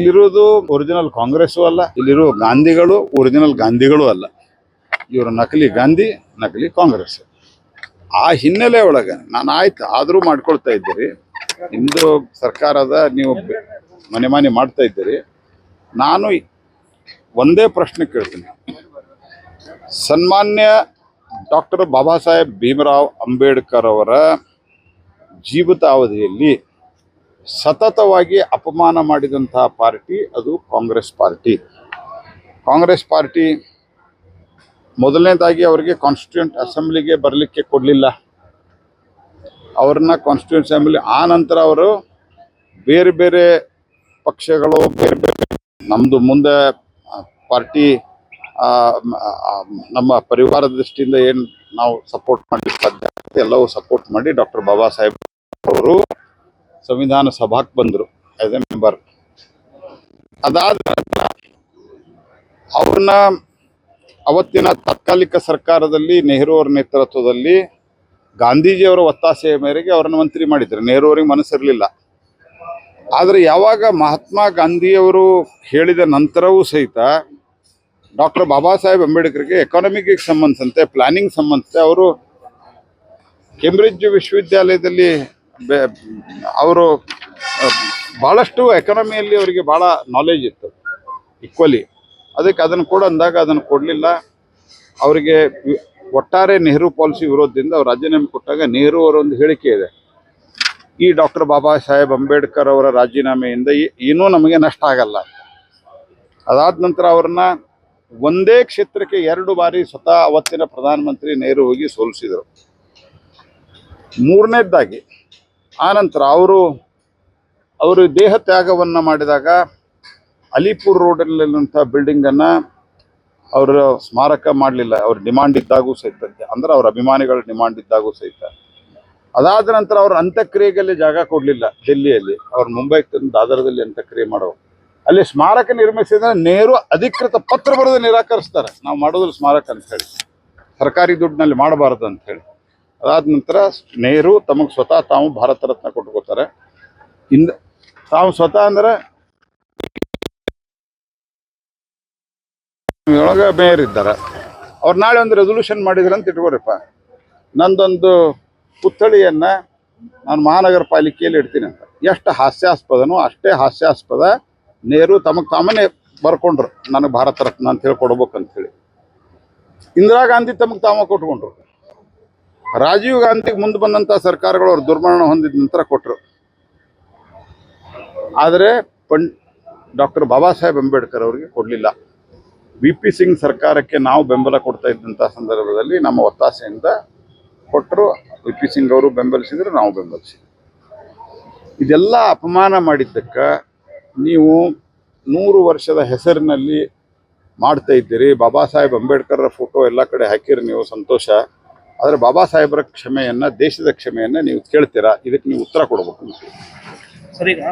ಇಲ್ಲಿರೋದು ಒರಿಜಿನಲ್ ಕಾಂಗ್ರೆಸ್ಸು ಅಲ್ಲ, ಇಲ್ಲಿರೋ ಗಾಂಧಿಗಳು ಒರಿಜಿನಲ್ ಗಾಂಧಿಗಳು ಅಲ್ಲ. ಇವರು ನಕಲಿ ಗಾಂಧಿ, ನಕಲಿ ಕಾಂಗ್ರೆಸ್. ಆ ಹಿನ್ನೆಲೆ ಒಳಗೆ ನಾನು ಆಯ್ತು, ಆದರೂ ಮಾಡ್ಕೊಳ್ತಾ ಇದ್ದೀರಿ. ನಿಮ್ಮದು ಸರ್ಕಾರದ ನೀವು ಮನೆ ಮನೆ ಮಾಡ್ತಾ ಇದ್ದೀರಿ. ನಾನು ಒಂದೇ ಪ್ರಶ್ನೆ ಕೇಳ್ತೀನಿ. ಸನ್ಮಾನ್ಯ ಡಾಕ್ಟರ್ ಬಾಬಾ ಸಾಹೇಬ್ ಭೀಮರಾವ್ ಅಂಬೇಡ್ಕರ್ ಅವರ ಜೀವಿತಾವಧಿಯಲ್ಲಿ ಸತತವಾಗಿ ಅಪಮಾನ ಮಾಡಿದಂತಹ ಪಾರ್ಟಿ ಅದು ಕಾಂಗ್ರೆಸ್ ಪಾರ್ಟಿ. ಕಾಂಗ್ರೆಸ್ ಪಾರ್ಟಿ ಮೊದಲನೇದಾಗಿ ಅವರಿಗೆ ಕಾನ್ಸ್ಟಿಟ್ಯೂಂಟ್ ಅಸೆಂಬ್ಲಿಗೆ ಬರಲಿಕ್ಕೆ ಕೊಡಲಿಲ್ಲ. ಅವ್ರನ್ನ ಕಾನ್ಸ್ಟಿಟ್ಯೂಂಟ್ ಅಸೆಂಬ್ಲಿ ಆ ನಂತರ ಅವರು ಬೇರೆ ಬೇರೆ ಪಕ್ಷಗಳು, ಬೇರೆ ಬೇರೆ ನಮ್ಮದು ಮುಂದೆ ಪಾರ್ಟಿ ನಮ್ಮ ಪರಿವಾರದ ದೃಷ್ಟಿಯಿಂದ ಏನು ನಾವು ಸಪೋರ್ಟ್ ಮಾಡಲಿಕ್ಕೆ ಸಾಧ್ಯ ಎಲ್ಲವೂ ಸಪೋರ್ಟ್ ಮಾಡಿ ಡಾಕ್ಟರ್ ಬಾಬಾ ಸಾಹೇಬ್ ಅವರು ಸಂವಿಧಾನ ಸಭಾಕ್ಕೆ ಬಂದರು ಆಸ್ ಎ ಮೆಂಬರ್ ಅದಾದ ನಂತರ ಅವ್ರನ್ನ ಅವತ್ತಿನ ತಾತ್ಕಾಲಿಕ ಸರ್ಕಾರದಲ್ಲಿ ನೆಹರು ಅವರ ನೇತೃತ್ವದಲ್ಲಿ ಗಾಂಧೀಜಿಯವರ ಒತ್ತಾಸೆಯ ಮೇರೆಗೆ ಅವರನ್ನು ಮಂತ್ರಿ ಮಾಡಿದ್ರು. ನೆಹರು ಅವರಿಗೆ ಮನಸ್ಸಿರಲಿಲ್ಲ. ಆದರೆ ಯಾವಾಗ ಮಹಾತ್ಮ ಗಾಂಧಿಯವರು ಹೇಳಿದ ನಂತರವೂ ಸಹಿತ ಡಾಕ್ಟರ್ ಬಾಬಾ ಸಾಹೇಬ್ ಅಂಬೇಡ್ಕರ್ಗೆ ಎಕಾನಮಿಗೆ ಸಂಬಂಧಿಸಿದಂತೆ ಪ್ಲಾನಿಂಗ್ ಸಂಬಂಧಿಸಿದಂತೆ ಅವರು ಕೇಂಬ್ರಿಡ್ಜ್ ವಿಶ್ವವಿದ್ಯಾಲಯದಲ್ಲಿ ಅವರು ಭಾಳಷ್ಟು ಎಕಾನಮಿಯಲ್ಲಿ ಅವರಿಗೆ ಭಾಳ ನಾಲೆಜ್ ಇತ್ತು ಈಕ್ವಲಿ ಅದಕ್ಕೆ ಅದನ್ನು ಕೂಡ ಅಂದಾಗ ಅದನ್ನು ಕೊಡಲಿಲ್ಲ. ಅವರಿಗೆ ಒಟ್ಟಾರೆ ನೆಹರು ಪಾಲಿಸಿ ವಿರೋಧದಿಂದ ಅವ್ರು ರಾಜೀನಾಮೆ ಕೊಟ್ಟಾಗ ನೆಹರು ಅವರೊಂದು ಹೇಳಿಕೆ ಇದೆ. ಈ ಡಾಕ್ಟರ್ ಬಾಬಾ ಸಾಹೇಬ್ ಅಂಬೇಡ್ಕರ್ ಅವರ ರಾಜೀನಾಮೆಯಿಂದ ಏನೂ ನಮಗೆ ನಷ್ಟ ಆಗಲ್ಲ. ಅದಾದ ನಂತರ ಅವ್ರನ್ನ ಒಂದೇ ಕ್ಷೇತ್ರಕ್ಕೆ ಎರಡು ಬಾರಿ ಸ್ವತಃ ಅವತ್ತಿನ ಪ್ರಧಾನಮಂತ್ರಿ ನೆಹರು ಹೋಗಿ ಸೋಲಿಸಿದರು. ಮೂರನೇದಾಗಿ ಆನಂತರ ಅವರು ಅವರು ದೇಹ ತ್ಯಾಗವನ್ನು ಮಾಡಿದಾಗ ಅಲಿಪುರ್ ರೋಡಲ್ಲಿರುವಂಥ ಬಿಲ್ಡಿಂಗನ್ನು ಅವರ ಸ್ಮಾರಕ ಮಾಡಲಿಲ್ಲ. ಅವ್ರ ಡಿಮಾಂಡ್ ಇದ್ದಾಗೂ ಸಹಿತ. ಅಂದ್ರೆ ಅವ್ರ ಅಭಿಮಾನಿಗಳ ಡಿಮಾಂಡ್ ಇದ್ದಾಗೂ ಸಹಿತ. ಅದಾದ ನಂತರ ಅವ್ರ ಅಂತ್ಯಕ್ರಿಯೆಗೆ ಜಾಗ ಕೊಡಲಿಲ್ಲ ಡೆಲ್ಲಿಯಲ್ಲಿ. ಅವ್ರು ಮುಂಬೈ ದಾದರದಲ್ಲಿ ಅಂತ್ಯಕ್ರಿಯೆ ಮಾಡೋ ಅಲ್ಲಿ ಸ್ಮಾರಕ ನಿರ್ಮಿಸಿದ್ರೆ ನೇರು ಅಧಿಕೃತ ಪತ್ರ ಬರೆದು ನಿರಾಕರಿಸ್ತಾರೆ. ನಾವು ಮಾಡೋದ್ರ ಸ್ಮಾರಕ ಅಂತ ಹೇಳಿ. ಸರ್ಕಾರಿ ದುಡ್ಡಿನಲ್ಲಿ ಮಾಡಬಾರದು ಅಂತ ಹೇಳಿ. ಅದಾದ ನಂತರ ನೆಹರು ತಮಗೆ ಸ್ವತಃ ತಾವು ಭಾರತ ರತ್ನ ಕೊಟ್ಕೋತಾರೆ ಇಂದ ತಾವು ಸ್ವತಃ ಅಂದ್ರೆ ಒಳಗೆ ಮೇಯರ್ ಇದ್ದಾರೆ. ಅವ್ರು ನಾಳೆ ಒಂದು ರೆಸೊಲ್ಯೂಷನ್ ಮಾಡಿದ್ರೆ ಅಂತ ಇಟ್ಕೋರಿಪ್ಪ ನಂದೊಂದು ಪುತ್ಥಳಿಯನ್ನ ನಾನು ಮಹಾನಗರ ಪಾಲಿಕೆಯಲ್ಲಿ ಇಡ್ತೀನಿ ಅಂತ. ಎಷ್ಟು ಹಾಸ್ಯಾಸ್ಪದನೋ ಅಷ್ಟೇ ಹಾಸ್ಯಾಸ್ಪದ ನೆಹರು ತಮಗೆ ತಾಮನೇ ಬರ್ಕೊಂಡ್ರು, ನನಗೆ ಭಾರತ ರತ್ನ ಅಂತ ಹೇಳಿ ಕೊಡ್ಬೇಕಂತ ಹೇಳಿ ಇಂದಿರಾ ಗಾಂಧಿ ತಮಗೆ ತಾಮ ಕೊಟ್ಕೊಂಡ್ರು. ರಾಜೀವ್ ಗಾಂಧಿಗೆ ಮುಂದೆ ಬಂದಂಥ ಸರ್ಕಾರಗಳು ಅವ್ರು ದುರ್ಮರಣ ಹೊಂದಿದ ನಂತರ ಕೊಟ್ಟರು ಆದರೆ ಪಂ ಡಾಕ್ಟರ್ ಬಾಬಾ ಸಾಹೇಬ್ ಅಂಬೇಡ್ಕರ್ ಅವರಿಗೆ ಕೊಡಲಿಲ್ಲ. ವಿ ಪಿ ಸಿಂಗ್ ಸರ್ಕಾರಕ್ಕೆ ನಾವು ಬೆಂಬಲ ಕೊಡ್ತಾ ಇದ್ದಂಥ ಸಂದರ್ಭದಲ್ಲಿ ನಮ್ಮ ಒತ್ತಾಸೆಯಿಂದ ಕೊಟ್ಟರು ವಿ ಪಿ ಸಿಂಗ್ ಅವರು ಬೆಂಬಲಿಸಿದ್ರು, ನಾವು ಬೆಂಬಲಿಸಿದ್ವಿ. ಇದೆಲ್ಲ ಅಪಮಾನ ಮಾಡಿದ್ದಕ್ಕೆ ನೀವು ನೂರು ವರ್ಷದ ಹೆಸರಿನಲ್ಲಿ ಮಾಡ್ತಾ ಇದ್ದೀರಿ. ಬಾಬಾ ಸಾಹೇಬ್ ಅಂಬೇಡ್ಕರ್ ಫೋಟೋ ಎಲ್ಲ ಕಡೆ ಹಾಕಿರಿ ನೀವು, ಸಂತೋಷ. ಆದರೆ ಬಾಬಾ ಸಾಹೇಬರ ಕ್ಷಮೆಯನ್ನ ದೇಶದ ಕ್ಷಮೆಯನ್ನ ನೀವು ಕೇಳ್ತೀರಾ? ಇದಕ್ಕೆ ನೀವು ಉತ್ತರ ಕೊಡಬೇಕು ಸರ್ ಈಗ